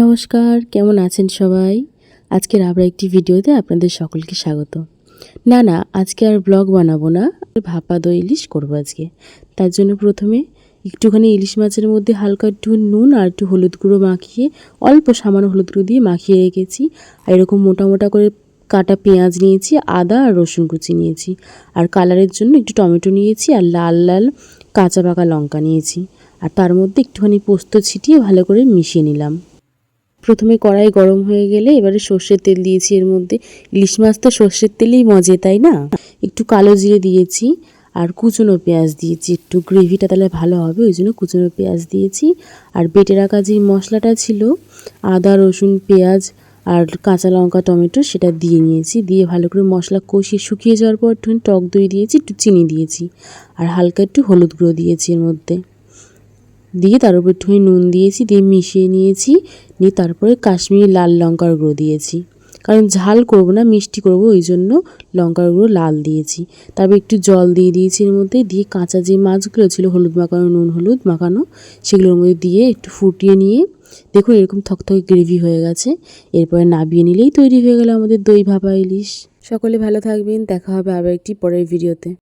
নমস্কার, কেমন আছেন সবাই? আজকের আবার একটি ভিডিওতে আপনাদের সকলকে স্বাগত। না না, আজকে আর ব্লগ বানাবো না। ভাপা দই ইলিশ করব আজকে। তার জন্য প্রথমে একটুখানি ইলিশ মাছের মধ্যে হালকা একটু নুন আর একটু হলুদ গুঁড়ো মাখিয়ে, অল্প সামান্য হলুদ গুঁড়ো দিয়ে মাখিয়ে রেখেছি। আর এরকম মোটা মোটা করে কাটা পেঁয়াজ নিয়েছি, আদা আর রসুন কুচি নিয়েছি। আর কালারের জন্য একটু টমেটো নিয়েছি আর লাল লাল কাঁচা পাকা লঙ্কা নিয়েছি। আর তার মধ্যে একটুখানি পোস্ত ছিটিয়ে ভালো করে মিশিয়ে নিলাম। প্রথমে কড়াই গরম হয়ে গেলে এবারে সর্ষের তেল দিয়েছি এর মধ্যে। ইলিশ মাছ তো সর্ষের তেলেই মজে, তাই না? একটু কালো জিরে দিয়েছি আর কুচনো পেঁয়াজ দিয়েছি। একটু গ্রেভিটা তাহলে ভালো হবে, ওই জন্য কুচনো পেঁয়াজ দিয়েছি। আর বেটে রাখা যে মশলাটা ছিল, আদা, রসুন, পেঁয়াজ আর কাঁচা লঙ্কা, টমেটো, সেটা দিয়ে নিয়েছি। দিয়ে ভালো করে মশলা কষিয়ে শুকিয়ে যাওয়ার পর একটু টক দই দিয়েছি, একটু চিনি দিয়েছি। আর হালকা একটু হলুদ গুঁড়ো দিয়েছি এর মধ্যে। দিয়ে তার উপর একটুখানি নুন দিয়েছি, দিয়ে মিশিয়ে নিয়েছি, নিয়ে তারপরে কাশ্মীরি লাল লঙ্কার গুঁড়ো দিয়েছি। কারণ ঝাল করব না, মিষ্টি করব, ওই জন্য লঙ্কার গুঁড়ো লাল দিয়েছি। তারপর একটু জল দিয়ে দিয়েছি এর মধ্যে, দিয়ে কাঁচা যে মাছগুলো ছিল, হলুদ মাখানো, নুন হলুদ মাখানো, সেগুলোর মধ্যে দিয়ে একটু ফুটিয়ে নিয়ে দেখুন এরকম থকথকে গ্রেভি হয়ে গেছে। এরপরে নাবিয়ে নিলেই তৈরি হয়ে গেল আমাদের দই ভাপা ইলিশ। সকলে ভালো থাকবেন, দেখা হবে আবার একটি পরের ভিডিওতে।